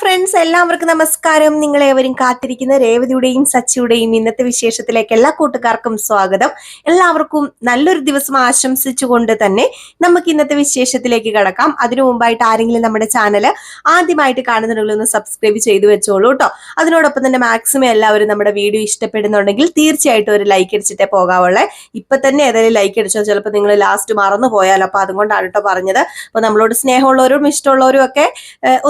Friends എല്ലാവർക്കും നമസ്കാരം. നിങ്ങളേവരും കാത്തിരിക്കുന്ന രേവതിയുടെയും സച്ചിയുടെയും ഇന്നത്തെ വിശേഷത്തിലേക്ക് എല്ലാ കൂട്ടുകാർക്കും സ്വാഗതം. എല്ലാവർക്കും നല്ലൊരു ദിവസം ആശംസിച്ചുകൊണ്ട് തന്നെ നമുക്ക് ഇന്നത്തെ വിശേഷത്തിലേക്ക് കടക്കാം. അതിനു മുമ്പായിട്ട് ആരെങ്കിലും നമ്മുടെ ചാനൽ ആദ്യമായിട്ട് കാണുന്നുണ്ടെങ്കിൽ ഒന്ന് സബ്സ്ക്രൈബ് ചെയ്തു വെച്ചോളൂ കേട്ടോ അതിനോടൊപ്പം തന്നെ മാക്സിമം എല്ലാവരും നമ്മുടെ വീഡിയോ ഇഷ്ടപ്പെടുന്നുണ്ടെങ്കിൽ തീർച്ചയായിട്ടും ഒരു ലൈക്ക് അടിച്ചിട്ടേ പോകാവുള്ളേ. ഇപ്പൊ തന്നെ ഏതായാലും ലൈക്ക് അടിച്ചോ ചിലപ്പോൾ നിങ്ങൾ ലാസ്റ്റ് മറന്നു പോയാലോ. അപ്പൊ അതുകൊണ്ടാണ് കേട്ടോ പറഞ്ഞത്. അപ്പൊ നമ്മളോട് സ്നേഹമുള്ളവരും ഇഷ്ടമുള്ളവരും ഒക്കെ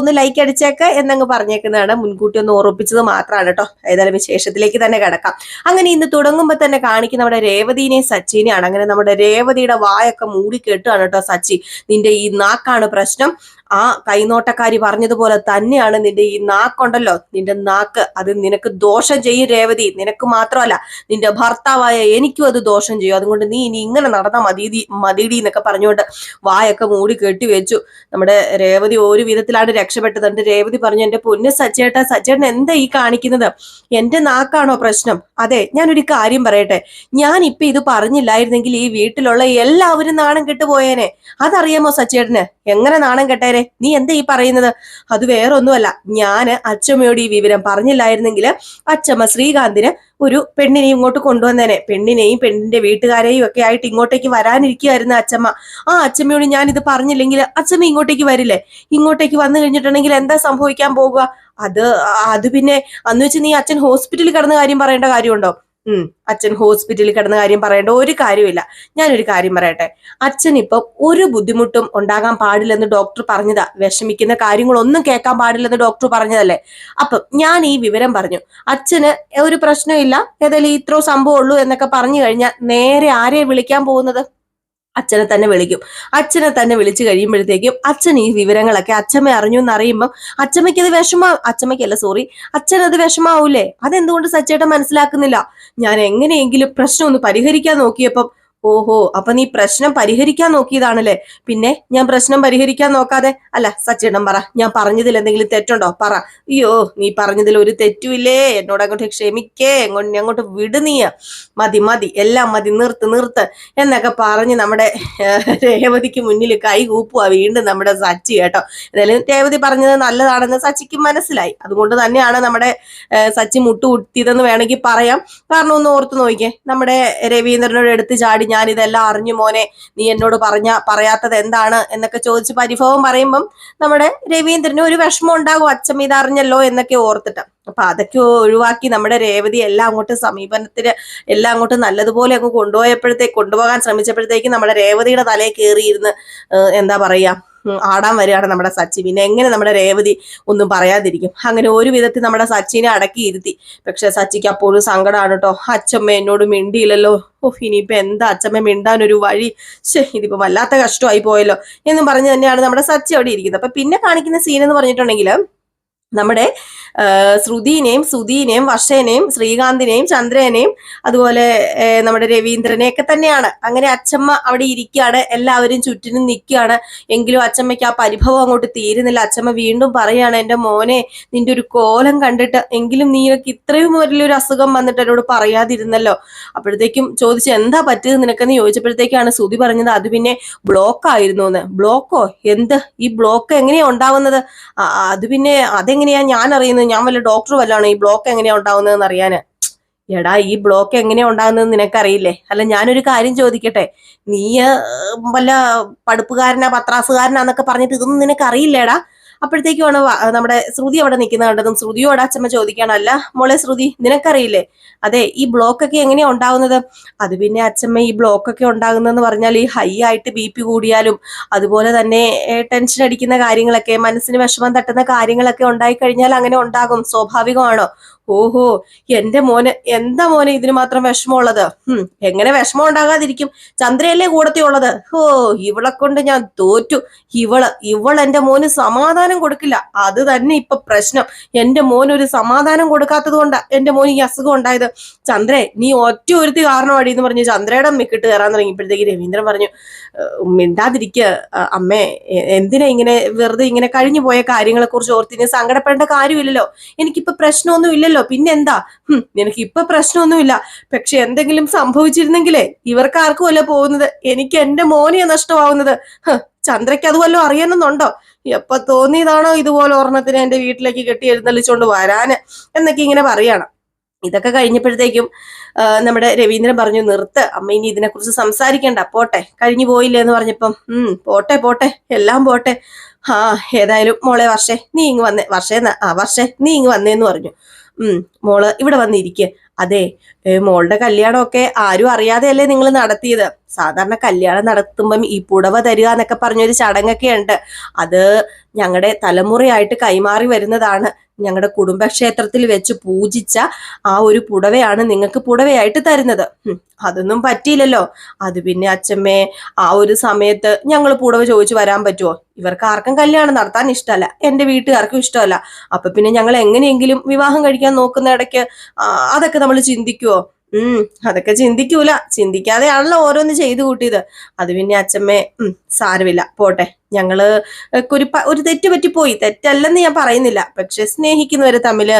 ഒന്ന് ലൈക്ക് അടിച്ചേക്ക്. എന്നങ്ങ് പറഞ്ഞേക്കുന്നതാണ്. മുൻകൂട്ടി ഒന്ന് ഓർപ്പിച്ചത് മാത്രമാണ് കേട്ടോ. ഏതായാലും വിശേഷത്തിലേക്ക് തന്നെ കിടക്കാം. അങ്ങനെ ഇന്ന് തുടങ്ങുമ്പോൾ തന്നെ കാണിക്കുന്ന നമ്മുടെ രേവതിനെയും സച്ചിനെയാണ്. അങ്ങനെ നമ്മുടെ രേവതിയുടെ വായൊക്കെ മൂടി കേട്ടുകയാണ് കേട്ടോ സച്ചി. നിന്റെ ഈ നാക്കാണ് പ്രശ്നം. ആ കൈനോട്ടക്കാരി പറഞ്ഞതുപോലെ തന്നെയാണ് നിന്റെ ഈ നാക്കുണ്ടല്ലോ. നിന്റെ നാക്ക് അത് നിനക്ക് ദോഷം ചെയ്യും രേവതി. നിനക്ക് മാത്രമല്ല നിന്റെ ഭർത്താവായ എനിക്കും അത് ദോഷം ചെയ്യും. അതുകൊണ്ട് നീ ഇനി ഇങ്ങനെ നടന്ന മതീതി മതിടി എന്നൊക്കെ പറഞ്ഞുകൊണ്ട് വായൊക്കെ മൂടി കെട്ടി വെച്ചു. നമ്മുടെ രേവതി ഒരു വിധത്തിലാണ് രക്ഷപ്പെട്ടത്. എന്നിട്ട് രേവതി പറഞ്ഞു എന്റെ പൊന്ന് സച്ചേട്ട സച്ചേട്ടൻ എന്താ ഈ കാണിക്കുന്നത്? എന്റെ നാക്കാണോ പ്രശ്നം? അതെ ഞാനൊരു കാര്യം പറയട്ടെ. ഞാൻ ഇപ്പൊ ഇത് പറഞ്ഞില്ലായിരുന്നെങ്കിൽ ഈ വീട്ടിലുള്ള എല്ലാവരും നാണം കെട്ടുപോയേനെ. അതറിയാമോ സച്ചേട്ടന് എങ്ങനെ നാണം കെട്ടേനെ? നീ എന്താ ഈ പറയുന്നത്? അത് വേറെ ഒന്നുമല്ല ഞാൻ അച്ചമ്മയോട് ഈ വിവരം പറഞ്ഞില്ലായിരുന്നെങ്കിൽ അച്ചമ്മ ശ്രീകാന്തിന് ഒരു പെണ്ണിനെ ഇങ്ങോട്ട് കൊണ്ടുവന്നേനെ. പെണ്ണിനെയും പെണ്ണിന്റെ വീട്ടുകാരെയും ഒക്കെ ആയിട്ട് ഇങ്ങോട്ടേക്ക് വരാനിരിക്കുകയായിരുന്നു അച്ചമ്മ. ആ അച്ചമ്മയോട് ഞാൻ ഇത് പറഞ്ഞില്ലെങ്കിൽ അച്ചമ്മ ഇങ്ങോട്ടേക്ക് വരില്ലേ? ഇങ്ങോട്ടേക്ക് വന്നു കഴിഞ്ഞിട്ടുണ്ടെങ്കിൽ എന്താ സംഭവിക്കാൻ പോകുക? അത് അത് പിന്നെ അന്ന് വെച്ച് നീ അച്ഛൻ ഹോസ്പിറ്റലിൽ കിടന്ന കാര്യം പറയേണ്ട കാര്യമുണ്ടോ? ഉം അച്ഛൻ ഹോസ്പിറ്റലിൽ കിടന്ന കാര്യം പറയേണ്ട ഒരു കാര്യമില്ല ഞാനൊരു കാര്യം പറയട്ടെ. അച്ഛൻ ഇപ്പൊ ഒരു ബുദ്ധിമുട്ടും ഉണ്ടാകാൻ പാടില്ലെന്ന് ഡോക്ടർ പറഞ്ഞതാ. വിഷമിക്കുന്ന കാര്യങ്ങളൊന്നും കേൾക്കാൻ പാടില്ലെന്ന് ഡോക്ടർ പറഞ്ഞതല്ലേ? അപ്പം ഞാൻ ഈ വിവരം പറഞ്ഞു. അച്ഛന് ഒരു പ്രശ്നമില്ല. ഏതായാലും ഇത്രോ സംഭവമുള്ളൂ എന്നൊക്കെ പറഞ്ഞു കഴിഞ്ഞാൽ നേരെ ആരെയെ വിളിക്കാൻ പോകുന്നത്? അച്ഛനെ തന്നെ വിളിക്കും. അച്ഛനെ തന്നെ വിളിച്ചു കഴിയുമ്പോഴത്തേക്കും അച്ഛൻ ഈ വിവരങ്ങളൊക്കെ അച്ഛമ്മ അറിഞ്ഞു എന്ന് അറിയുമ്പോൾ അച്ഛമ്മയ്ക്ക് അത് വിഷമാ അച്ഛമ്മയ്ക്കല്ല സോറി അച്ഛൻ അത് വിഷമാവൂലേ? അതെന്തുകൊണ്ട് സച്ചേട്ടൻ മനസ്സിലാക്കുന്നില്ല? ഞാൻ എങ്ങനെയെങ്കിലും പ്രശ്നം ഒന്ന് പരിഹരിക്കാൻ നോക്കിയപ്പം ഓഹോ അപ്പൊ നീ പ്രശ്നം പരിഹരിക്കാൻ നോക്കിയതാണല്ലേ? പിന്നെ ഞാൻ പ്രശ്നം പരിഹരിക്കാൻ നോക്കാതെ അല്ല സച്ചേട്ടൻ പറ ഞാൻ പറഞ്ഞതിൽ എന്തെങ്കിലും തെറ്റുണ്ടോ? പറ. അയ്യോ നീ പറഞ്ഞതിൽ ഒരു തെറ്റുമില്ലേ എന്നോട് അങ്ങോട്ട് ക്ഷമിക്കേ. എങ്ങോട്ട് അങ്ങോട്ട് വിട് നീയ മതി മതി എല്ലാം മതി നിർത്ത് നിർത്ത്. എന്നൊക്കെ പറഞ്ഞ് നമ്മുടെ രേവതിക്ക് മുന്നിൽ കൈ കൂപ്പുക വീണ്ടും നമ്മുടെ സച്ചി കേട്ടോ. എന്തായാലും രേവതി പറഞ്ഞത് നല്ലതാണെന്ന് സച്ചിക്ക് മനസ്സിലായി. അതുകൊണ്ട് തന്നെയാണ് നമ്മുടെ സച്ചി മുട്ടുകുത്തിയതെന്ന് വേണമെങ്കിൽ പറയാം. കാരണം ഒന്ന് ഓർത്ത് നോക്കിയേ നമ്മുടെ രവീന്ദ്രനോട് എടുത്ത് ചാടി ഞാൻ ഇതെല്ലാം അറിഞ്ഞു മോനെ. നീ എന്നോട് പറഞ്ഞ പറയാത്തത് എന്താണ് എന്നൊക്കെ ചോദിച്ച് പരിഭവം പറയുമ്പം നമ്മുടെ രവീന്ദ്രന് ഒരു വിഷമം ഉണ്ടാകും. അച്ഛൻ ഇത് അറിഞ്ഞല്ലോ എന്നൊക്കെ ഓർത്തിട്ട്. അപ്പൊ അതൊക്കെ ഒഴിവാക്കി നമ്മുടെ രേവതി എല്ലാം അങ്ങോട്ട് സമീപനത്തിന് എല്ലാം അങ്ങോട്ട് നല്ലതുപോലെ അങ്ങ് കൊണ്ടുപോയപ്പോഴത്തേക്ക് കൊണ്ടുപോകാൻ ശ്രമിച്ചപ്പോഴത്തേക്ക് നമ്മുടെ രേവതിയുടെ തലയിൽ കയറിയിരുന്ന് എന്താ പറയാ ആടാൻ വരികയാണ് നമ്മുടെ സച്ചിൻ. പിന്നെ എങ്ങനെ നമ്മുടെ രേവതി ഒന്നും പറയാതിരിക്കും. അങ്ങനെ ഒരു വിധത്തിൽ നമ്മുടെ സച്ചിനെ അടക്കിയിരുത്തി പക്ഷെ സച്ചിക്ക് അപ്പോഴും സങ്കടമാണ് കേട്ടോ അച്ഛമ്മ എന്നോട് മിണ്ടിയില്ലല്ലോ. ഓഹ് ഇനിയിപ്പോ എന്താ അച്ഛമ്മ മിണ്ടാൻ ഒരു വഴി? ഇതിപ്പോ വല്ലാത്ത കഷ്ടമായി പോയല്ലോ. എന്നും പറഞ്ഞു തന്നെയാണ് നമ്മുടെ സച്ചി അവിടെ ഇരിക്കുന്നത്. അപ്പൊ പിന്നെ കാണിക്കുന്ന സീൻ എന്ന് പറഞ്ഞിട്ടുണ്ടെങ്കിൽ നമ്മുടെ ശ്രുതിനെയും സുധീനെയും വർഷേനെയും ശ്രീകാന്തിനെയും ചന്ദ്രനെയും അതുപോലെ നമ്മുടെ രവീന്ദ്രനെ ഒക്കെ തന്നെയാണ്. അങ്ങനെ അച്ഛമ്മ അവിടെ ഇരിക്കുകയാണ്. എല്ലാവരും ചുറ്റിനും നിൽക്കുകയാണ്. എങ്കിലും അച്ചമ്മയ്ക്ക് ആ പരിഭവം അങ്ങോട്ട് തീരുന്നില്ല. അച്ചമ്മ വീണ്ടും പറയാണ് എന്റെ മോനെ നിന്റെ ഒരു കോലം കണ്ടിട്ട് എങ്കിലും നീയൊക്കെ ഇത്രയും വലിയൊരു അസുഖം വന്നിട്ട് എന്നോട് പറയാതിരുന്നല്ലോ. അപ്പോഴത്തേക്കും ചോദിച്ചു എന്താ പറ്റിയത് നിനക്കെന്ന് ചോദിച്ചപ്പോഴത്തേക്കാണ് സുധി പറഞ്ഞത് അത് പിന്നെ ബ്ലോക്ക് ആയിരുന്നു എന്ന്. ബ്ലോക്കോ? എന്ത്? ഈ ബ്ലോക്ക് എങ്ങനെയാ ഉണ്ടാവുന്നത്? അത് പിന്നെ അതെങ്ങനെയാ ഞാൻ അറിയുന്നത് ഞാൻ വല്ല ഡോക്ടർ വല്ലതാണ്? ഈ ബ്ലോക്ക് എങ്ങനെയാ ഉണ്ടാവുന്നതെന്ന് അറിയാന്. എടാ ഈ ബ്ലോക്ക് എങ്ങനെയാ ഉണ്ടാകുന്നത് നിനക്കറിയില്ലേ? അല്ല ഞാനൊരു കാര്യം ചോദിക്കട്ടെ? നീ വല്ല പടുപ്പുകാരനാ പത്രാസുകാരനാന്നൊക്കെ പറഞ്ഞിട്ട് ഇതൊന്നും നിനക്കറിയില്ലേടാ? അപ്പോഴത്തേക്കുമാണ് നമ്മുടെ ശ്രുതി അവിടെ നിൽക്കുന്നത് കണ്ടതും ശ്രുതിയോട് അച്ഛമ്മ ചോദിക്കണം അല്ല മോളെ ശ്രുതി നിനക്കറിയില്ലേ? അതെ ഈ ബ്ലോക്ക് ഒക്കെ എങ്ങനെയാ ഉണ്ടാകുന്നത് അത് പിന്നെ അച്ഛമ്മ ഈ ബ്ലോക്ക് ഒക്കെ ഉണ്ടാകുന്നതെന്ന് പറഞ്ഞാൽ ഈ ഹൈ ആയിട്ട് ബി പി കൂടിയാലും അതുപോലെ തന്നെ ടെൻഷൻ അടിക്കുന്ന കാര്യങ്ങളൊക്കെ മനസ്സിന് വിഷമം തട്ടുന്ന കാര്യങ്ങളൊക്കെ ഉണ്ടായി കഴിഞ്ഞാൽ അങ്ങനെ ഉണ്ടാകും സ്വാഭാവികമാണോ? ഓഹോ എന്റെ മോന് എന്താ മോനെ ഇതിന് മാത്രം വിഷമമുള്ളത്? ഹും എങ്ങനെ വിഷമം ഉണ്ടാകാതിരിക്കും? ചന്ദ്രയല്ലേ ഉള്ളത് ഓ ഇവളെ കൊണ്ട് ഞാൻ തോറ്റു. ഇവൾ ഇവൾ എന്റെ മോന് സമാധാനം കൊടുക്കില്ല. അത് തന്നെ ഇപ്പൊ പ്രശ്നം. എന്റെ മോൻ ഒരു സമാധാനം കൊടുക്കാത്തത് കൊണ്ടാ എന്റെ മോന് ഈ അസുഖം ഉണ്ടായത്. ചന്ദ്രേ നീ ഒറ്റ ഒരുത്തി കാരണമാടി എന്ന് പറഞ്ഞു ചന്ദ്രയുടെ മിക്കിട്ട് കയറാൻ തുടങ്ങിയപ്പോഴത്തേക്ക് രവീന്ദ്രൻ പറഞ്ഞു "ഏഹ്, മിണ്ടാതിരിക്കുക അമ്മേ എന്തിനാ ഇങ്ങനെ വെറുതെ ഇങ്ങനെ കഴിഞ്ഞു പോയ കാര്യങ്ങളെ കുറിച്ച് ഓർത്തിന് സങ്കടപ്പെടേണ്ട കാര്യമില്ലല്ലോ. എനിക്കിപ്പോ പ്രശ്നമൊന്നും പിന്നെന്താ? ഹും, നിനക്ക് ഇപ്പൊ പ്രശ്നമൊന്നുമില്ല. പക്ഷെ എന്തെങ്കിലും സംഭവിച്ചിരുന്നെങ്കിലേ ഇവർക്ക് അല്ല പോകുന്നത്. എനിക്ക് എന്റെ മോനെയാ നഷ്ടമാവുന്നത്. ചന്ദ്രയ്ക്ക് അത് വല്ലതും അറിയണമെന്നുണ്ടോ? എപ്പൊ തോന്നിയതാണോ ഇതുപോലെ ഒരെണ്ണത്തിന് എന്റെ വീട്ടിലേക്ക് കെട്ടി എഴുന്നള്ളിച്ചോണ്ട് വരാന്? എന്നൊക്കെ ഇങ്ങനെ പറയണം. ഇതൊക്കെ കഴിഞ്ഞപ്പോഴത്തേക്കും നമ്മുടെ രവീന്ദ്രൻ പറഞ്ഞു നിർത്ത്. അമ്മ ഇനി ഇതിനെക്കുറിച്ച് സംസാരിക്കണ്ട. പോട്ടെ. കഴിഞ്ഞു പോയില്ലേ എന്ന് പറഞ്ഞപ്പം ഉം പോട്ടെ പോട്ടെ. എല്ലാം പോട്ടെ. ആ ഏതായാലും മോളെ വർഷേ നീ ഇങ്ങ് വന്നേ. വർഷേ ആ വർഷേ നീ ഇങ്ങ് വന്നേന്ന് പറഞ്ഞു. മോൾ ഇവിടെ വന്നിരിക്കെ. അതെ മോളുടെ കല്യാണമൊക്കെ ആരും അറിയാതെയല്ലേ നിങ്ങൾ നടത്തിയത്? സാധാരണ കല്യാണം നടത്തുമ്പം ഈ പുടവ തരിക എന്നൊക്കെ പറഞ്ഞൊരു ചടങ്ങൊക്കെ ഉണ്ട്. അത് ഞങ്ങളുടെ തലമുറയായിട്ട് കൈമാറി വരുന്നതാണ്. ഞങ്ങളുടെ കുടുംബക്ഷേത്രത്തിൽ വെച്ച് പൂജിച്ച ആ ഒരു പുടവയാണ് നിങ്ങൾക്ക് പുടവയായിട്ട് തരുന്നത്. അതൊന്നും പറ്റിയില്ലല്ലോ. അത് പിന്നെ അച്ഛമ്മേ ആ ഒരു സമയത്ത് ഞങ്ങൾ പുടവ ചോദിച്ചു വരാൻ പറ്റുമോ ഇവർക്ക് ആർക്കും കല്യാണം നടത്താൻ ഇഷ്ടമല്ല. എന്റെ വീട്ടുകാർക്കും ഇഷ്ടമല്ല. അപ്പൊ പിന്നെ ഞങ്ങൾ എങ്ങനെയെങ്കിലും വിവാഹം കഴിക്കാൻ നോക്കുന്ന ഇടയ്ക്ക് അതൊക്കെ നമ്മൾ ചിന്തിക്കുവോ? ഉം അതൊക്കെ ചിന്തിക്കൂല. ചിന്തിക്കാതെയാണല്ലോ ഓരോന്ന് ചെയ്തു കൂട്ടിയത്. അത് പിന്നെ അച്ഛമ്മേ ഉം സാരമില്ല. പോട്ടെ. ഞങ്ങൾ ഒരു ഒരു തെറ്റ് പറ്റിപ്പോയി. തെറ്റല്ലെന്ന് ഞാൻ പറയുന്നില്ല. പക്ഷെ സ്നേഹിക്കുന്നവര് തമ്മിൽ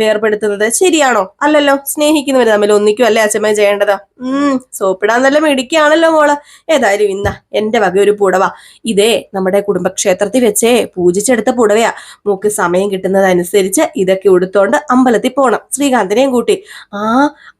വേർപെടുത്തുന്നത് ശരിയാണോ? അല്ലല്ലോ സ്നേഹിക്കുന്നവര് തമ്മിൽ ഒന്നിക്കും അല്ലേ അച്ഛമ്മ ചെയ്യേണ്ടത്? ഉം സോപ്പിടാൻ നല്ല മിടിക്കുകയാണല്ലോ മോൾ. ഏതായാലും ഇന്ന എന്റെ വക ഒരു പുടവ. ഇതേ നമ്മുടെ കുടുംബക്ഷേത്രത്തിൽ വെച്ചേ പൂജിച്ചെടുത്ത പുടവയാ. മൂക്ക് സമയം കിട്ടുന്നതനുസരിച്ച് ഇതൊക്കെ ഉടുത്തോണ്ട് അമ്പലത്തിൽ പോണം. ശ്രീകാന്തിനെയും കൂട്ടി. ആ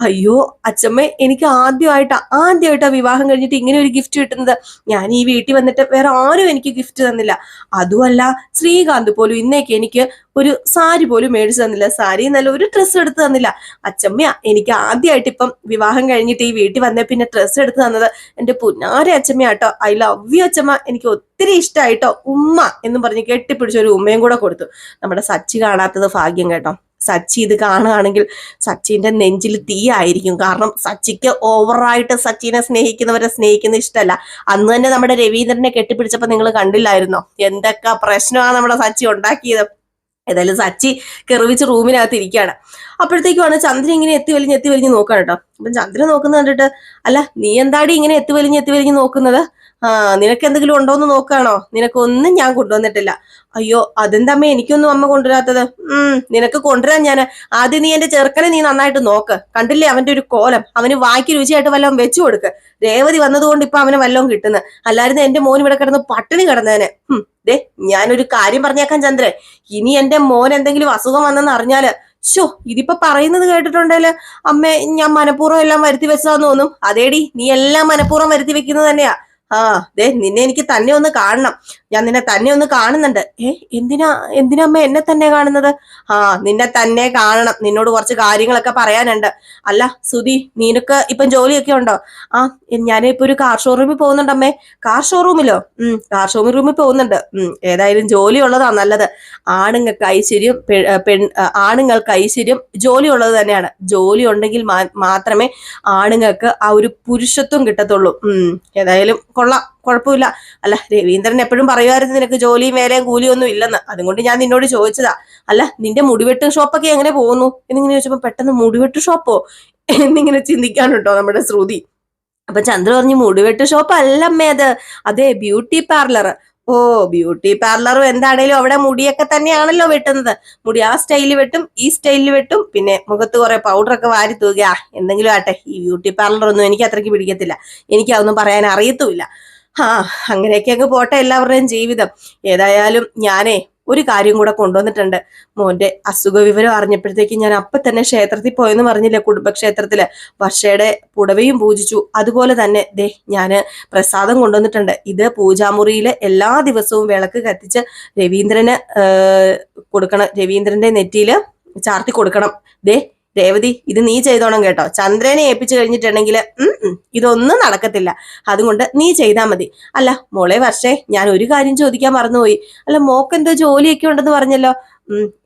അയ്യോ അച്ഛമ്മ എനിക്ക് ആദ്യമായിട്ടാ ആദ്യമായിട്ടാ വിവാഹം കഴിഞ്ഞിട്ട് ഇങ്ങനെ ഒരു ഗിഫ്റ്റ് കിട്ടുന്നത്. ഞാൻ ഈ വീട്ടിൽ വന്നിട്ട് വേറെ ആരും എനിക്ക് ഗിഫ്റ്റ് തന്നില്ല. അതുമല്ല ശ്രീകാന്ത് പോലും ഇന്നേക്ക് എനിക്ക് ഒരു സാരി പോലും മേടിച്ചു തന്നില്ല. സാരി എന്നല്ല ഒരു ഡ്രസ്സ് എടുത്ത് തന്നില്ല. അച്ചമ്മ എനിക്ക് ആദ്യമായിട്ട് ഇപ്പം വിവാഹം കഴിഞ്ഞിട്ട് ഈ വീട്ടിൽ വന്നേ പിന്നെ ഡ്രസ്സ് എടുത്ത് തന്നത് എന്റെ പുന്നാരെ അച്ചമ്മയാട്ടോ ഐ ലവ് യു അച്ചമ്മ. എനിക്ക് ഒത്തിരി ഇഷ്ടമായിട്ടോ ഉമ്മ എന്ന് പറഞ്ഞ് കെട്ടിപ്പിടിച്ച ഒരു ഉമ്മയും കൂടെ കൊടുത്തു. നമ്മുടെ സച്ചി കാണാത്തത് ഭാഗ്യം കേട്ടോ. സച്ചി ഇത് കാണുകയാണെങ്കിൽ സച്ചിന്റെ നെഞ്ചിൽ തീ ആയിരിക്കും. കാരണം സച്ചിക്ക് ഓവറായിട്ട് സച്ചിനെ സ്നേഹിക്കുന്നവരെ സ്നേഹിക്കുന്ന ഇഷ്ടമല്ല. അന്ന് തന്നെ നമ്മുടെ രവീന്ദ്രനെ കെട്ടിപ്പിടിച്ചപ്പോൾ നിങ്ങൾ കണ്ടില്ലായിരുന്നോ? എന്തൊക്കെ പ്രശ്നമാണ് നമ്മുടെ സച്ചി ഉണ്ടാക്കിയത്? ഏതായാലും സച്ചി കെറിവിച്ച് റൂമിനകത്ത് ഇരിക്കുകയാണ്. അപ്പോഴത്തേക്കുമാണ് ചന്ദ്രൻ ഇങ്ങനെ എത്തി വലിഞ്ഞ് എത്തി വലിഞ്ഞ് നോക്കാൻ കേട്ടോ. അപ്പം ചന്ദ്രൻ നോക്കുന്നത് കണ്ടിട്ട് അല്ല നീ എന്താടി ഇങ്ങനെ എത്തി വലിഞ്ഞ് എത്തി വലിഞ്ഞ് നോക്കുന്നത്? ആ നിനക്ക് എന്തെങ്കിലും ഉണ്ടോ എന്ന് നോക്കാണോ? നിനക്കൊന്നും ഞാൻ കൊണ്ടുവന്നിട്ടില്ല. അയ്യോ അതെന്തമ്മേ എനിക്കൊന്നും അമ്മ കൊണ്ടുവരാത്തത്? ഉം നിനക്ക് കൊണ്ടുവരാൻ ഞാൻ ആദ്യം നീ എന്റെ ചെറുക്കനെ നീ നന്നായിട്ട് നോക്ക്. കണ്ടില്ലേ അവന്റെ ഒരു കോലം? അവന് വായിക്ക് രുചിയായിട്ട് വല്ലതും വെച്ചു കൊടുക്ക്. രേവതി വന്നതുകൊണ്ട് ഇപ്പൊ അവനെ വല്ലതും കിട്ടുന്നത് അല്ലായിരുന്നു എന്റെ മോൻ ഇവിടെ കിടന്ന് പട്ടിണി കിടന്നേനെ. ഉം ദേ ഞാനൊരു കാര്യം പറഞ്ഞേക്കാൻ ചന്ദ്രൻ ഇനി എന്റെ മോൻ എന്തെങ്കിലും അസുഖം വന്നെന്ന് അറിഞ്ഞാൽ ഷോ ഇതിപ്പോ പറയുന്നത് കേട്ടിട്ടുണ്ടേൽ അമ്മേ ഞാൻ മനഃപൂർവം എല്ലാം വരുത്തി വെച്ചതാന്ന് തോന്നും. അതേടി നീ എല്ലാം മനഃപൂർവം വരുത്തി വെക്കുന്നത് തന്നെയാ. ആ ദേ നിന്നെ എനിക്ക് തന്നെ ഒന്ന് കാണണം. ഞാൻ നിന്നെ തന്നെ ഒന്ന് കാണുന്നുണ്ട്. ഏ എന്തിനാ എന്തിനാ അമ്മ എന്നെ തന്നെ കാണുന്നത്? ആ നിന്നെ തന്നെ കാണണം. നിന്നോട് കുറച്ച് കാര്യങ്ങളൊക്കെ പറയാനുണ്ട്. അല്ല സുധി നിനക്ക് ഇപ്പം ജോലിയൊക്കെ ഉണ്ടോ? ആ ഞാനിപ്പോ ഒരു കാർ ഷോറൂമിൽ പോകുന്നുണ്ട് അമ്മേ. കാർ ഷോറൂമിലോ ഉം കാർ ഷോറൂമിൽ റൂമിൽ പോകുന്നുണ്ട്. ഉം ഏതായാലും ജോലി ഉള്ളതാ നല്ലത് ആണുങ്ങൾക്ക് ഐശ്വര്യം പെൺ ആണുങ്ങൾക്ക് ഐശ്വര്യം ജോലി ഉള്ളത് തന്നെയാണ്. ജോലി ഉണ്ടെങ്കിൽ മാത്രമേ ആണുങ്ങൾക്ക് ആ ഒരു പുരുഷത്വം കിട്ടത്തുള്ളൂ. ഉം ഏതായാലും കൊള്ളാം. കുഴപ്പമില്ല. അല്ല രവീന്ദ്രൻ എപ്പോഴും പറയുമായിരുന്നു നിനക്ക് ജോലിയും വേലയും കൂലിയും ഒന്നും ഇല്ലെന്ന്. അതുകൊണ്ട് ഞാൻ നിന്നോട് ചോദിച്ചതാ. അല്ല നിന്റെ മുടിവെട്ട് ഷോപ്പൊക്കെ എങ്ങനെ പോകുന്നു? എന്നിങ്ങനെ ചോദിച്ചപ്പോ പെട്ടെന്ന് മുടിവെട്ട് ഷോപ്പോ? എന്നിങ്ങനെ ചിന്തിക്കാനുണ്ടോ നമ്മുടെ ശ്രുതി. അപ്പൊ ചന്ദ്ര പറഞ്ഞു മുടിവെട്ട് ഷോപ്പ് അല്ല അമ്മേ അത്. അതെ ബ്യൂട്ടി പാർലർ. ഓ ബ്യൂട്ടി പാർലറും എന്താണേലും അവിടെ മുടിയൊക്കെ തന്നെയാണല്ലോ വെട്ടുന്നത്. മുടി ആ സ്റ്റൈലിൽ വെട്ടും ഈ സ്റ്റൈലിൽ വെട്ടും. പിന്നെ മുഖത്ത് കുറെ പൗഡറൊക്കെ വാരി തൂകുക എന്തെങ്കിലും ആട്ടെ ഈ ബ്യൂട്ടി പാർലർ ഒന്നും എനിക്ക് അത്രയ്ക്ക് പിടിക്കത്തില്ല. എനിക്ക് അതൊന്നും പറയാൻ അറിയത്തുമില്ല. ആ അങ്ങനെയൊക്കെ അങ്ങ് പോട്ടെ എല്ലാവരുടെയും ജീവിതം. ഏതായാലും ഞാനേ ഒരു കാര്യം കൂടെ കൊണ്ടുവന്നിട്ടുണ്ട്. മോന്റെ അസുഖ വിവരം അറിഞ്ഞപ്പോഴത്തേക്ക് ഞാൻ അപ്പൊ തന്നെ ക്ഷേത്രത്തിൽ പോയെന്ന് പറഞ്ഞില്ല കുടുംബക്ഷേത്രത്തിൽ. വർഷയുടെ പുടവയും പൂജിച്ചു. അതുപോലെ തന്നെ ദേ ഞാൻ പ്രസാദം കൊണ്ടുവന്നിട്ടുണ്ട്. ഇത് പൂജാമുറിയിൽ എല്ലാ ദിവസവും വിളക്ക് കത്തിച്ച് രവീന്ദ്രന് കൊടുക്കണം. രവീന്ദ്രന്റെ നെറ്റിയിൽ ചാർത്തി കൊടുക്കണം. ദേ രേവതി ഇത് നീ ചെയ്തോണം കേട്ടോ. ചന്ദ്രനെ ഏൽപ്പിച്ചു കഴിഞ്ഞിട്ടുണ്ടെങ്കിൽ ഇതൊന്നും നടക്കത്തില്ല. അതുകൊണ്ട് നീ ചെയ്താൽ മതി. അല്ല മോളെ വർഷേ ഞാൻ ഒരു കാര്യം ചോദിക്കാൻ മറന്നുപോയി. അല്ല മോക്കെന്തോ ജോലിയൊക്കെ ഉണ്ടെന്ന് പറഞ്ഞല്ലോ.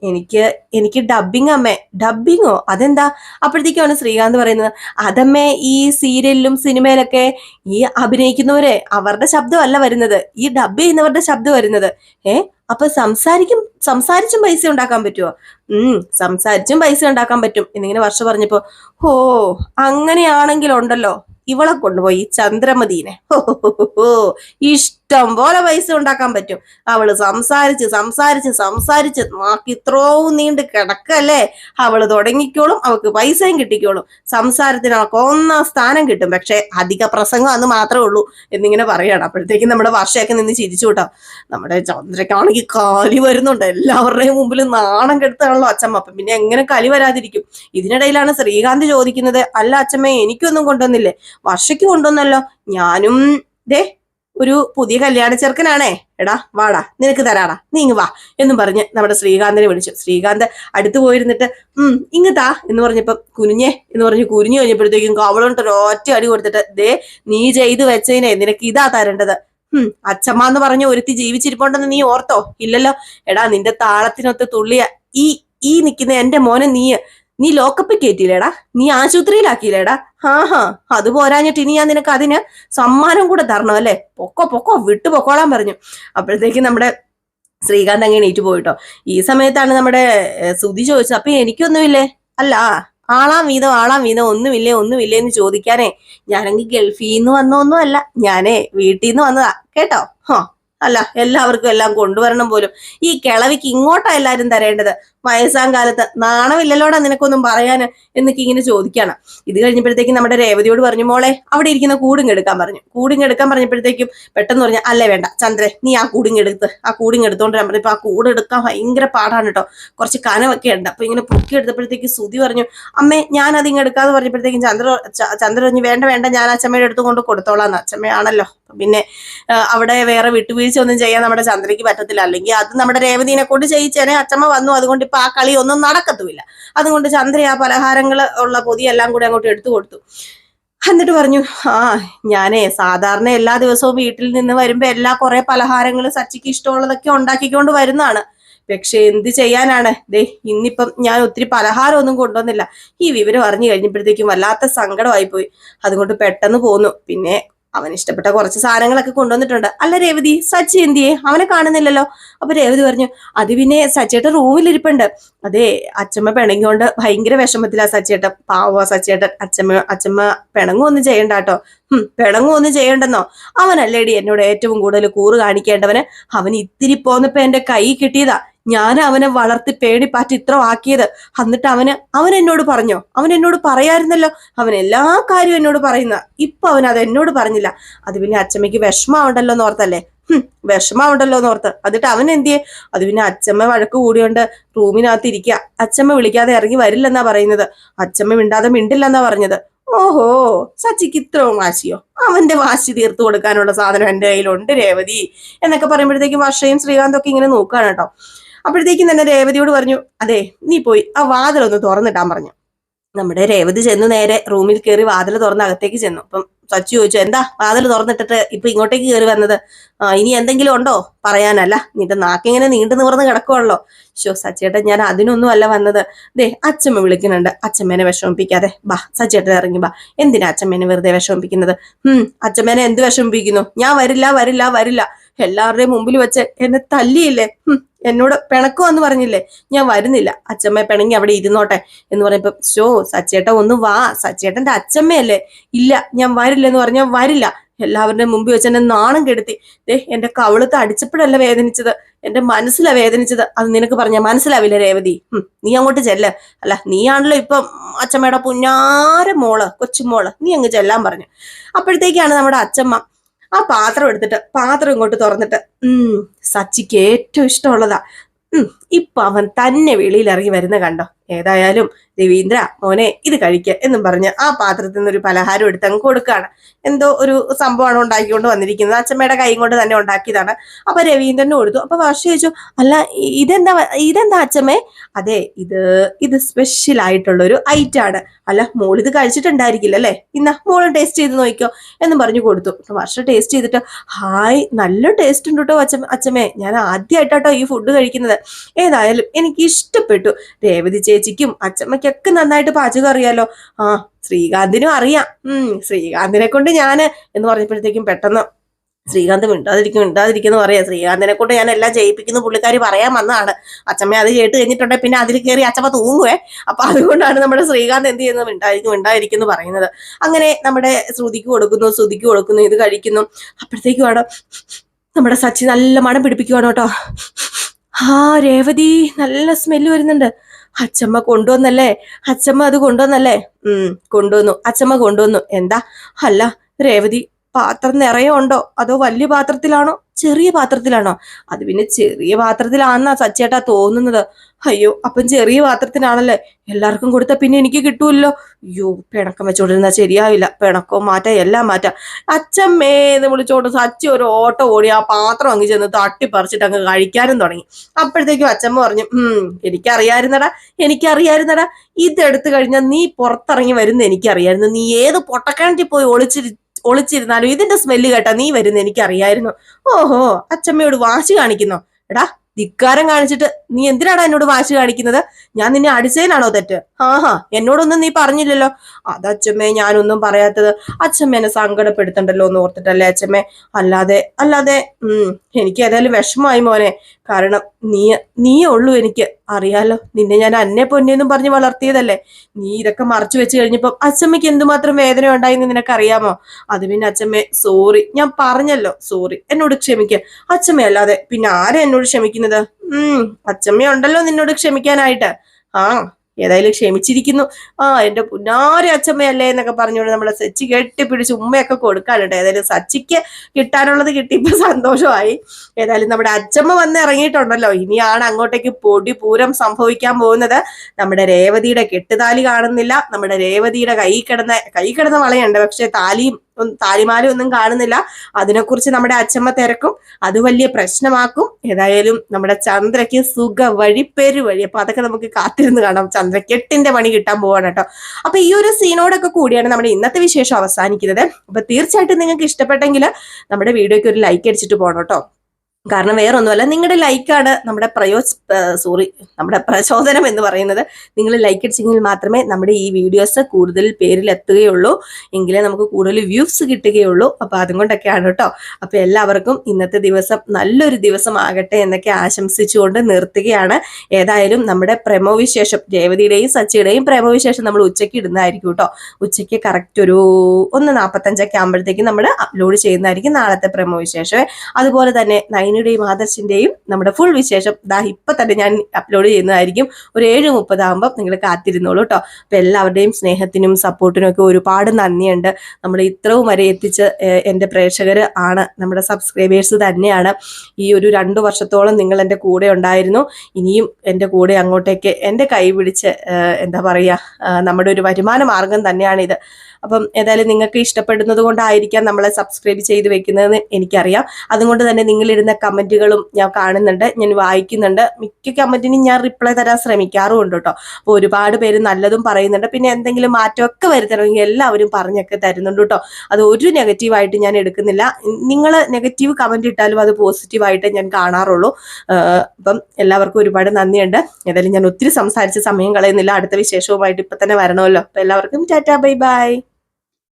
എനിക്ക് എനിക്ക് ഡബിങ് അമ്മേ. ഡബിങ്ങോ അതെന്താ? അപ്പോഴത്തേക്കാണ് ശ്രീകാന്ത് പറയുന്നത്. അതമ്മേ ഈ സീരിയലിലും സിനിമയിലൊക്കെ ഈ അഭിനയിക്കുന്നവരെ അവരുടെ ശബ്ദമല്ല വരുന്നത്. ഈ ഡബ് ചെയ്യുന്നവരുടെ ശബ്ദം വരുന്നത്. ഏ? അപ്പൊ സംസാരിക്കും സംസാരിച്ചും പൈസ ഉണ്ടാക്കാൻ പറ്റുമോ ഉം സംസാരിച്ചും പൈസ ഉണ്ടാക്കാൻ പറ്റും. എന്നിങ്ങനെ വർഷ പറഞ്ഞപ്പോ ഓ അങ്ങനെയാണെങ്കിൽ ഉണ്ടല്ലോ ഇവളെ കൊണ്ടുപോയി ചന്ദ്രമതിനെ. ഇഷ്ടം പോലെ പൈസ ഉണ്ടാക്കാൻ പറ്റും. അവൾ സംസാരിച്ച് സംസാരിച്ച് സംസാരിച്ച് നാക്ക് ഇത്രയും നീണ്ട് കിടക്കല്ലേ? അവൾ തുടങ്ങിക്കോളും അവൾക്ക് പൈസയും കിട്ടിക്കോളും. സംസാരത്തിന് അവൾക്ക് ഒന്നാം സ്ഥാനം കിട്ടും. പക്ഷെ അധിക പ്രസംഗം അന്ന് മാത്രമേ ഉള്ളൂ എന്നിങ്ങനെ പറയണം അപ്പോഴത്തേക്കും നമ്മുടെ വർഷയൊക്കെ നിന്ന് ചിരിച്ചു കൂട്ടാം. നമ്മുടെ ചന്ദ്രക്കാണെങ്കിൽ കാലി വരുന്നുണ്ട്. എല്ലാവരുടെയും മുമ്പിൽ നാണം കെടുത്താണല്ലോ അച്ഛമ്മ അപ്പം പിന്നെ എങ്ങനെ കലി വരാതിരിക്കും? ഇതിനിടയിലാണ് ശ്രീകാന്ത് ചോദിക്കുന്നത് അല്ല അച്ഛമ്മ എനിക്കൊന്നും കൊണ്ടുവന്നില്ലേ? വർഷയ്ക്ക് കൊണ്ടുവന്നല്ലോ. ഞാനും ദേ ഒരു പുതിയ കല്യാണ ചെറുക്കനാണേ. എടാ വാടാ നിനക്ക് തരാടാ നീ വാ എന്നും പറഞ്ഞ് നമ്മുടെ ശ്രീകാന്തിനെ വിളിച്ചു. ശ്രീകാന്ത് അടുത്ത് പോയിരുന്നിട്ട് ഉം ഇങ്ങത്താ എന്ന് പറഞ്ഞപ്പോ കുനിഞ്ഞേ എന്ന് പറഞ്ഞ് കുനിഞ്ഞു കഴിഞ്ഞപ്പോഴത്തേക്കും കവളുണ്ട് ഒറ്റ അടി കൊടുത്തിട്ട് ദേ നീ ചെയ്ത് വെച്ചതിനെ നിനക്ക് ഇതാ തരേണ്ടത്. ഉം അച്ഛമ്മ എന്ന് പറഞ്ഞ ഒരുത്തി ജീവിച്ചിരിപ്പുണ്ടെന്ന് നീ ഓർത്തോ? ഇല്ലല്ലോ. എടാ നിന്റെ താളത്തിനൊത്ത് തുള്ളിയ ഈ ഈ നിൽക്കുന്ന എന്റെ മോനെ നീ നീ ലോക്കപ്പ് കയറ്റിയില്ലേടാ നീ ആശുപത്രിയിലാക്കിയില്ലേടാ? ഹാ ഹാ. അത് പോരാഞ്ഞിട്ട് ഇനി ഞാൻ നിനക്ക് അതിന് സമ്മാനം കൂടെ തരണം അല്ലേ? പൊക്കോ പൊക്കോ വിട്ടു പൊക്കോളാൻ പറഞ്ഞു. അപ്പോഴത്തേക്ക് നമ്മുടെ ശ്രീകാന്ത് അങ്ങ് എണീറ്റ് പോയിട്ടോ. ഈ സമയത്താണ് നമ്മുടെ സുധി ചോദിച്ചത്. അപ്പൊ എനിക്കൊന്നുമില്ലേ? അല്ല ആളാം വീതം ആളാം വീതം ഒന്നുമില്ലേ ഒന്നുമില്ലേ എന്ന് ചോദിക്കാനേ. ഞാനെങ്കിൽ ഗൾഫിൽ നിന്ന് വന്നൊന്നും അല്ല ഞാനേ വീട്ടിൽ നിന്ന് വന്നതാ. കേട്ടോ? ഹോ അല്ല എല്ലാവർക്കും എല്ലാം കൊണ്ടുവരണം പോലും. ഈ കിളവിക്ക് ഇങ്ങോട്ടാ എല്ലാരും തരേണ്ടത്. വയസ്സാം കാലത്ത്. നാണമില്ലല്ലോടാ നിനക്കൊന്നും പറയാന്? എന്നൊക്കെ ഇങ്ങനെ ചോദിക്കാണ്. ഇത് കഴിഞ്ഞപ്പോഴത്തേക്കും നമ്മുടെ രേവതിയോട് പറഞ്ഞു മോളെ അവിടെ ഇരിക്കുന്ന കൂടിങ്ങെടുക്കാൻ പറഞ്ഞു. കൂടിങ്ങെടുക്കാൻ പറഞ്ഞപ്പോഴത്തേക്കും പെട്ടെന്ന് പറഞ്ഞു അല്ലേ വേണ്ട ചന്ദ്രൻ നീ ആ കൂടിങ്ങെടുത്ത് ആ കൂടിങ്ങെടുത്തോണ്ട് പറഞ്ഞു ഇപ്പൊ ആ കൂട് എടുക്കാൻ ഭയങ്കര പാടാണ് കേട്ടോ കുറച്ച് കനവൊക്കെ ഉണ്ട്. അപ്പൊ ഇങ്ങനെ പൊക്കി എടുത്തപ്പോഴത്തേക്ക് സുതി പറഞ്ഞു അമ്മേ ഞാൻ അത് ഇങ്ങനെ എടുക്കാന്ന് പറഞ്ഞപ്പോഴത്തേക്കും ചന്ദ്ര ചന്ദ്ര പറഞ്ഞു വേണ്ട വേണ്ട ഞാൻ അച്ഛമ്മയുടെ അടുത്ത് കൊണ്ട് കൊടുത്തോളാന്ന്. അച്ഛമ്മയാണല്ലോ. പിന്നെ അവിടെ വേറെ വിട്ടുവീഴ്ച ഒന്നും ചെയ്യാൻ നമ്മുടെ ചന്ദ്രയ്ക്ക് പറ്റത്തില്ല. അല്ലെങ്കിൽ അത് നമ്മുടെ രേവതിനെ കൊണ്ട് ചെയ്യിച്ചേനെ അച്ഛമ്മ വന്നു. അതുകൊണ്ട് ഇപ്പൊ ആ കളി ഒന്നും നടക്കത്തുമില്ല. അതുകൊണ്ട് ചന്ദ്ര ആ പലഹാരങ്ങൾ ഉള്ള പൊതിയെല്ലാം കൂടി അങ്ങോട്ട് എടുത്തു കൊടുത്തു. എന്നിട്ട് പറഞ്ഞു ആ ഞാനേ സാധാരണ എല്ലാ ദിവസവും വീട്ടിൽ നിന്ന് വരുമ്പോ എല്ലാ കുറെ പലഹാരങ്ങൾ സച്ചിക്ക് ഇഷ്ടമുള്ളതൊക്കെ ഉണ്ടാക്കിക്കൊണ്ട് വരുന്നതാണ്. പക്ഷെ എന്ത് ചെയ്യാനാണ്? ദേ ഇന്നിപ്പം ഞാൻ ഒത്തിരി പലഹാരം ഒന്നും കൊണ്ടുവന്നില്ല. ഈ വിവരം അറിഞ്ഞു കഴിഞ്ഞപ്പോഴത്തേക്കും വല്ലാത്ത സങ്കടമായി പോയി അതുകൊണ്ട് പെട്ടെന്ന് പോന്നു. പിന്നെ അവൻ ഇഷ്ടപ്പെട്ട കുറച്ച് സാധനങ്ങളൊക്കെ കൊണ്ടുവന്നിട്ടുണ്ട്. അല്ല രേവതി സച്ചി എന്തിയെ? അവനെ കാണുന്നില്ലല്ലോ. അപ്പൊ രേവതി പറഞ്ഞു അത് പിന്നെ സച്ചേട്ടൻ റൂമിലിരിപ്പുണ്ട് അതെ അച്ഛമ്മ പിണങ്ങിക്കൊണ്ട് ഭയങ്കര വിഷമത്തിലാ സച്ചേട്ടൻ പാവോ സച്ചേട്ടൻ അച്ചമ്മ അച്ഛമ്മ പിണങ്ങുമൊന്നും ചെയ്യണ്ട കേട്ടോ ഹും പിണങ്ങൊന്നും ചെയ്യണ്ടെന്നോ? അവനല്ലേടി എന്നോട് ഏറ്റവും കൂടുതൽ കൂറ് കാണിക്കേണ്ടവന്. അവൻ ഇത്തിരി പോന്നപ്പോ എന്റെ കൈ കിട്ടിയതാ. ഞാൻ അവനെ വളർത്തി പേടിപ്പാറ്റി ഇത്ര ആക്കിയത് എന്നിട്ട് അവന് അവൻ എന്നോട് പറഞ്ഞോ? അവൻ എന്നോട് പറയായിരുന്നല്ലോ. അവൻ എല്ലാ കാര്യവും എന്നോട് പറയുന്ന. ഇപ്പൊ അവൻ അത് എന്നോട് പറഞ്ഞില്ല. അത് പിന്നെ അച്ഛമ്മയ്ക്ക് വിഷമാവണ്ടല്ലോ എന്നോർത്തല്ലേ? വിഷമാവണ്ടല്ലോ എന്നോർത്ത്. എന്നിട്ട് അവൻ എന്തിയെ? അത് പിന്നെ അച്ഛമ്മ വഴക്ക് കൂടിയോണ്ട് റൂമിനകത്ത് ഇരിക്കുക അച്ഛമ്മ വിളിക്കാതെ ഇറങ്ങി വരില്ലെന്നാ പറയുന്നത്. അച്ഛമ്മ മിണ്ടാതെ മിണ്ടില്ലെന്നാ പറഞ്ഞത്. ഓഹോ സച്ചിക്ക് ഇത്രയും വാശിയോ? അവന്റെ വാശി തീർത്തു കൊടുക്കാനുള്ള സാധനം എന്റെ കയ്യിലുണ്ട് രേവതി. എന്നൊക്കെ പറയുമ്പോഴത്തേക്കും വർഷയും ശ്രീകാന്തൊക്കെ ഇങ്ങനെ നോക്കുകയാണ് കേട്ടോ. അപ്പോഴത്തേക്കും തന്നെ രേവതിയോട് പറഞ്ഞു അതെ നീ പോയി ആ വാതിലൊന്ന് തുറന്നിട്ടാൻ പറഞ്ഞു. നമ്മുടെ രേവതി ചെന്ന് നേരെ റൂമിൽ കയറി വാതിൽ തുറന്ന് അകത്തേക്ക് ചെന്നു. അപ്പം സച്ചു ചോദിച്ചു എന്താ വാതിൽ തുറന്നിട്ടിട്ട് ഇപ്പൊ ഇങ്ങോട്ടേക്ക് കയറി വന്നത്? ആ ഇനി എന്തെങ്കിലും ഉണ്ടോ? പറയാനല്ല നിന്റെ നാക്കിങ്ങനെ നീണ്ടു നിവർന്ന് കിടക്കുവാണല്ലോ. ശോ സച്ചേട്ടൻ ഞാൻ അതിനൊന്നും അല്ല വന്നത്. ദേ അച്ഛമ്മ വിളിക്കുന്നുണ്ട്. അച്ഛമ്മേനെ വിഷമിപ്പിക്കാതെ. ബാ സച്ചേട്ടൻ ഇറങ്ങി ബാ. എന്തിനാ അച്ഛമ്മേനെ വെറുതെ വിഷമിപ്പിക്കുന്നത്? ഉം അച്ഛമ്മേനെ എന്ത് വിഷമിപ്പിക്കുന്നു? ഞാൻ വരില്ല വരില്ല വരില്ല. എല്ലാവരുടെയും മുമ്പിൽ വെച്ച് എന്നെ തല്ലിയില്ലേ? എന്നോട് പിണക്കുമെന്ന് പറഞ്ഞില്ലേ? ഞാൻ വരുന്നില്ല. അച്ഛമ്മ പിണങ്ങി അവിടെ ഇരുന്നോട്ടെ എന്ന് പറയുമ്പോ ഷോ സച്ചേട്ട ഒന്ന് വാ. സച്ചേട്ടന്റെ അച്ഛമ്മയല്ലേ ഇല്ല ഞാൻ വരില്ല എന്ന് പറഞ്ഞാൽ വരില്ല. എല്ലാവരുടെയും മുമ്പിൽ വെച്ച് എന്നെ നാണം കെടുത്തി. ദേ എന്റെ കവിളത്ത് അടിച്ചപ്പോഴല്ല വേദനിച്ചത്? എന്റെ മനസ്സിലാ വേദനിച്ചത്? അത് നിനക്ക് പറഞ്ഞ മനസ്സിലാവില്ല രേവതി? നീ അങ്ങോട്ട് ചെല്ല. അല്ല നീയാണല്ലോ ഇപ്പം അച്ഛമ്മയുടെ പുഞ്ഞാര മോൾ കൊച്ചുമോൾ. നീ അങ്ങ് ചെല്ലാൻ പറഞ്ഞു. അപ്പോഴത്തേക്കാണ് നമ്മുടെ അച്ഛമ്മ ആ പാത്രം എടുത്തിട്ട് പാത്രം ഇങ്ങോട്ട് തുറന്നിട്ട് ഉം സച്ചിക്ക് ഏറ്റവും ഇഷ്ടമുള്ളതാ. ഉം ഇപ്പൊ അവൻ തന്നെ വെളിയിൽ ഇറങ്ങി വരുന്ന കണ്ടോ? ഏതായാലും രവീന്ദ്ര മോനെ ഇത് കഴിക്ക എന്നും പറഞ്ഞ് ആ പാത്രത്തിൽ നിന്ന് ഒരു പലഹാരം എടുത്ത് അങ്ങ് കൊടുക്കുകയാണ്. എന്തോ ഒരു സംഭവമാണ് ഉണ്ടാക്കിക്കൊണ്ട് വന്നിരിക്കുന്നത്. അച്ഛമ്മയുടെ കൈ കൊണ്ട് തന്നെ ഉണ്ടാക്കിയതാണ്. അപ്പൊ രവീന്ദ്രന് കൊടുത്തു. അപ്പൊ വർഷ ചോദിച്ചു അല്ല ഇതെന്താ ഇതെന്താ അച്ഛമ്മേ? അതെ ഇത് ഇത് സ്പെഷ്യൽ ആയിട്ടുള്ള ഒരു ഐറ്റം ആണ്. അല്ല മോൾ ഇത് കഴിച്ചിട്ടുണ്ടായിരിക്കില്ല അല്ലേ? ഇന്ന മോൾ ടേസ്റ്റ് ചെയ്ത് നോക്കിക്കോ. എന്നും പറഞ്ഞു കൊടുത്തു. അപ്പൊ വർഷ ടേസ്റ്റ് ചെയ്തിട്ട് ഹായ് നല്ല ടേസ്റ്റ് ഉണ്ട് കേട്ടോ അച്ഛ അച്ഛമ്മേ. ഞാൻ ആദ്യമായിട്ടാട്ടോ ഈ ഫുഡ് കഴിക്കുന്നത്. ഏതായാലും എനിക്ക് ഇഷ്ടപ്പെട്ടു. രേവതി ചേച്ചിക്കും അച്ചമ്മയ്ക്കൊക്കെ നന്നായിട്ട് പാചകം അറിയാലോ. ആ ശ്രീകാന്തിനും അറിയാം. ഉം ശ്രീകാന്തിനെ കൊണ്ട് ഞാൻ എന്ന് പറഞ്ഞപ്പോഴത്തേക്കും പെട്ടെന്ന് ശ്രീകാന്ത് മിണ്ടാതിരിക്കും മിണ്ടാതിരിക്കുന്നു പറയാം. ശ്രീകാന്തിനെ കൊണ്ട് ഞാൻ എല്ലാം ചെയ്യിപ്പിക്കുന്നു പുള്ളിക്കാരി പറയാൻ വന്നതാണ്. അച്ചമ്മ അത് കേട്ട് കഴിഞ്ഞിട്ടുണ്ടെങ്കിൽ പിന്നെ അതിൽ കയറി അച്ചമ്മ തൂങ്ങുവേ. അപ്പൊ അതുകൊണ്ടാണ് നമ്മുടെ ശ്രീകാന്ത് എന്ത് ചെയ്യുന്നത്? മിണ്ടായിരിക്കും മിണ്ടായിരിക്കുന്നു പറയുന്നത്. അങ്ങനെ നമ്മുടെ ശ്രുതിക്ക് കൊടുക്കുന്നു ശ്രുതിക്ക് കൊടുക്കുന്നു ഇത് കഴിക്കുന്നു. അപ്പോഴത്തേക്കുമാണ് നമ്മുടെ സച്ചി നല്ല മണം പിടിപ്പിക്കുവാണോ കേട്ടോ. ആ രേവതി നല്ല സ്മെല്ല് വരുന്നുണ്ട്. അച്ചമ്മ കൊണ്ടുവന്നല്ലേ? അച്ചമ്മ അത് കൊണ്ടുവന്നല്ലേ? ഉം കൊണ്ടുവന്നു. അച്ചമ്മ കൊണ്ടുവന്നു. എന്താ? അല്ല രേവതി പാത്രം നിറയെ ഉണ്ടോ? അതോ വലിയ പാത്രത്തിലാണോ? ചെറിയ പാത്രത്തിലാണോ? അത് പിന്നെ ചെറിയ പാത്രത്തിലാണെന്നാ സച്ചേട്ടാ തോന്നുന്നത്. അയ്യോ അപ്പം ചെറിയ പാത്രത്തിനാണല്ലേ? എല്ലാവർക്കും കൊടുത്താൽ പിന്നെ എനിക്ക് കിട്ടൂല്ലോ. അയ്യോ പിണക്കം വെച്ചോണ്ടിരുന്നാൽ ശരിയാവില്ല. പിണക്കോ മാറ്റാം എല്ലാം മാറ്റാം. അച്ഛമ്മേ എന്ന് വിളിച്ചോണ്ട് സച്ചി ഒരു ഓട്ടോ ഓടി ആ പാത്രം അങ്ങ് ചെന്ന് തട്ടിപ്പറിച്ചിട്ട് അങ്ങ് കഴിക്കാനും തുടങ്ങി. അപ്പോഴത്തേക്കും അച്ഛമ്മ പറഞ്ഞു ഉം എനിക്കറിയായിരുന്നടാ എനിക്കറിയായിരുന്നടാ. ഇതെടുത്തു കഴിഞ്ഞാൽ നീ പുറത്തിറങ്ങി വരുന്ന എനിക്കറിയായിരുന്നു നീ ഏത് പൊട്ടക്കിണറ്റിൽ പോയി ഒളിച്ചിരി ഒളിച്ചിരുന്നാലും ഇതിന്റെ സ്മെല്ല് കേട്ടാ നീ വരുന്ന എനിക്കറിയായിരുന്നു. ഓഹോ അച്ഛമ്മയോട് വാശി കാണിക്കുന്നോ? എടാ ധിക്കാരം കാണിച്ചിട്ട് നീ എന്തിനാടാ എന്നോട് വാശി കാണിക്കുന്നത്? ഞാൻ നിന്നെ അടിച്ചതിനാണോ തെറ്റ്? ആഹാ എന്നോടൊന്നും നീ പറഞ്ഞില്ലല്ലോ. അത് അച്ഛമ്മേ ഞാനൊന്നും പറയാത്തത്. അച്ഛമ്മേനെ സങ്കടപ്പെടുത്തണ്ടല്ലോ എന്ന് ഓർത്തിട്ടല്ലേ അച്ഛമ്മേ അല്ലാതെ അല്ലാതെ ഉം എനിക്ക് ഏതായാലും വിഷമമായി മോനെ. കാരണം നീ നീയേ ഉള്ളൂ എനിക്ക്. അറിയാലോ നിന്നെ ഞാൻ അന്നെ പൊന്നെന്നും പറഞ്ഞ് വളർത്തിയതല്ലേ? നീ ഇതൊക്കെ മറച്ചു വെച്ച് കഴിഞ്ഞപ്പോ അച്ഛമ്മയ്ക്ക് എന്തുമാത്രം വേദന ഉണ്ടായിന്ന് നിനക്കറിയാമോ? അത് പിന്നെ അച്ഛമ്മേ സോറി ഞാൻ പറഞ്ഞല്ലോ സോറി എന്നോട് ക്ഷമിക്ക. അച്ഛമ്മ അല്ലാതെ പിന്നെ ആരാ എന്നോട് ക്ഷമിക്കുന്നത്? ഉം അച്ഛമ്മ ഉണ്ടല്ലോ നിന്നോട് ക്ഷമിക്കാനായിട്ട്. ആ ഏതായാലും ക്ഷമിച്ചിരിക്കുന്നു. ആ എന്റെ പുന്നാരി അച്ഛമ്മയല്ലേ എന്നൊക്കെ പറഞ്ഞുകൊണ്ട് നമ്മളെ സച്ചി കെട്ടിപ്പിടിച്ച് ഉമ്മയൊക്കെ കൊടുക്കാനുണ്ട്. ഏതായാലും സച്ചിക്ക് കിട്ടാനുള്ളത് കിട്ടിയപ്പോ സന്തോഷമായി. ഏതായാലും നമ്മുടെ അച്ഛമ്മ വന്ന് ഇറങ്ങിയിട്ടുണ്ടല്ലോ. ഇനിയാണ് അങ്ങോട്ടേക്ക് പൊടി പൂരം സംഭവിക്കാൻ പോകുന്നത്. നമ്മുടെ രേവതിയുടെ കെട്ടുതാലി കാണുന്നില്ല. നമ്മുടെ രേവതിയുടെ കൈ കിടന്ന കൈ കിടന്ന വളയുണ്ട്. പക്ഷെ താലിയും താലിമാല ഒന്നും കാണുന്നില്ല. അതിനെക്കുറിച്ച് നമ്മുടെ അച്ഛമ്മ തിരക്കും. അത് വലിയ പ്രശ്നമാക്കും. ഏതായാലും നമ്മുടെ ചന്ദ്രയ്ക്ക് സുഖ വഴി പെരുവഴി. അപ്പൊ അതൊക്കെ നമുക്ക് കാത്തിരുന്ന് കാണാം. ചന്ദ്രക്കെട്ടിന്റെ പണി കിട്ടാൻ പോവാണ് കേട്ടോ. അപ്പൊ ഈ ഒരു സീനോടൊക്കെ കൂടിയാണ് നമ്മുടെ ഇന്നത്തെ വിശേഷം അവസാനിക്കുന്നത്. അപ്പൊ തീർച്ചയായിട്ടും നിങ്ങൾക്ക് ഇഷ്ടപ്പെട്ടെങ്കിൽ നമ്മുടെ വീഡിയോയ്ക്ക് ഒരു ലൈക്ക് അടിച്ചിട്ട് പോകണം കേട്ടോ. കാരണം വേറെ ഒന്നുമല്ല നിങ്ങളുടെ ലൈക്കാണ് നമ്മുടെ പ്രയോ സോറി നമ്മുടെ പ്രചോദനം എന്ന് പറയുന്നത്. നിങ്ങൾ ലൈക്ക് അടിച്ചെങ്കിൽ മാത്രമേ നമ്മുടെ ഈ വീഡിയോസ് കൂടുതൽ പേരിൽ എത്തുകയുള്ളൂ എങ്കിലേ നമുക്ക് കൂടുതൽ വ്യൂസ് കിട്ടുകയുള്ളൂ. അപ്പം അതും കൊണ്ടൊക്കെയാണ് കേട്ടോ അപ്പോൾ എല്ലാവർക്കും ഇന്നത്തെ ദിവസം നല്ലൊരു ദിവസം ആകട്ടെ എന്നൊക്കെ ആശംസിച്ചുകൊണ്ട് നിർത്തുകയാണ്. ഏതായാലും നമ്മുടെ പ്രമോ വിശേഷം രേവതിയുടെയും സച്ചിയുടെയും പ്രമോ വിശേഷം നമ്മൾ ഉച്ചയ്ക്ക് ഇടുന്നതായിരിക്കും കേട്ടോ ഉച്ചയ്ക്ക് കറക്റ്റ് ഒരു ഒന്ന് നാൽപ്പത്തഞ്ചൊക്കെ ആകുമ്പോഴത്തേക്കും നമ്മൾ അപ്ലോഡ് ചെയ്യുന്നതായിരിക്കും നാളത്തെ പ്രമോ വിശേഷം അതുപോലെ തന്നെ നൈനയുടെയും ആദർശിന്റെയും നമ്മുടെ ഫുൾ വിശേഷം. ദാ ഇപ്പൊ തന്നെ ഞാൻ അപ്ലോഡ് ചെയ്യുന്നതായിരിക്കും. ഒരു ഏഴ് മുപ്പതാകുമ്പോൾ നിങ്ങൾ കാത്തിരുന്നോളൂ കേട്ടോ അപ്പൊ എല്ലാവരുടെയും സ്നേഹത്തിനും സപ്പോർട്ടിനും ഒക്കെ ഒരുപാട് നന്ദിയുണ്ട്. നമ്മൾ ഇത്രയും വരെ എത്തിച്ച് എന്റെ പ്രേക്ഷകർ ആണ് നമ്മുടെ സബ്സ്ക്രൈബേഴ്സ് തന്നെയാണ്. ഈ ഒരു രണ്ടു വർഷത്തോളം നിങ്ങൾ എന്റെ കൂടെ ഉണ്ടായിരുന്നു. ഇനിയും എന്റെ കൂടെ അങ്ങോട്ടേക്ക് എന്റെ കൈ പിടിച്ച് എന്താ പറയുക നമ്മുടെ ഒരു വരുമാന മാർഗം തന്നെയാണിത്. അപ്പം ഏതായാലും നിങ്ങൾക്ക് ഇഷ്ടപ്പെടുന്നത് കൊണ്ടായിരിക്കാം നമ്മളെ സബ്സ്ക്രൈബ് ചെയ്ത് വെക്കുന്നതെന്ന് എനിക്കറിയാം. അതുകൊണ്ട് തന്നെ നിങ്ങളിടുന്ന കമന്റുകളും ഞാൻ കാണുന്നുണ്ട് ഞാൻ വായിക്കുന്നുണ്ട്. മിക്ക കമന്റിനും ഞാൻ റിപ്ലൈ തരാൻ ശ്രമിക്കാറുമുണ്ട് കേട്ടോ. അപ്പോൾ ഒരുപാട് പേര് നല്ലതും പറയുന്നുണ്ട്. പിന്നെ എന്തെങ്കിലും മാറ്റമൊക്കെ വരുത്തണമെങ്കിൽ എല്ലാവരും പറഞ്ഞൊക്കെ തരുന്നുണ്ട് കേട്ടോ. അത് ഒരു നെഗറ്റീവായിട്ട് ഞാൻ എടുക്കുന്നില്ല. നിങ്ങൾ നെഗറ്റീവ് കമന്റ് ഇട്ടാലും അത് പോസിറ്റീവായിട്ട് ഞാൻ കാണാറുള്ളൂ. അപ്പം എല്ലാവർക്കും ഒരുപാട് നന്ദിയുണ്ട്. ഏതായാലും ഞാൻ ഒത്തിരി സംസാരിച്ച് സമയം കളയുന്നില്ല. അടുത്ത വിശേഷവുമായിട്ട് ഇപ്പം തന്നെ വരണമല്ലോ. അപ്പം എല്ലാവർക്കും ടാറ്റാ ബൈ ബൈ.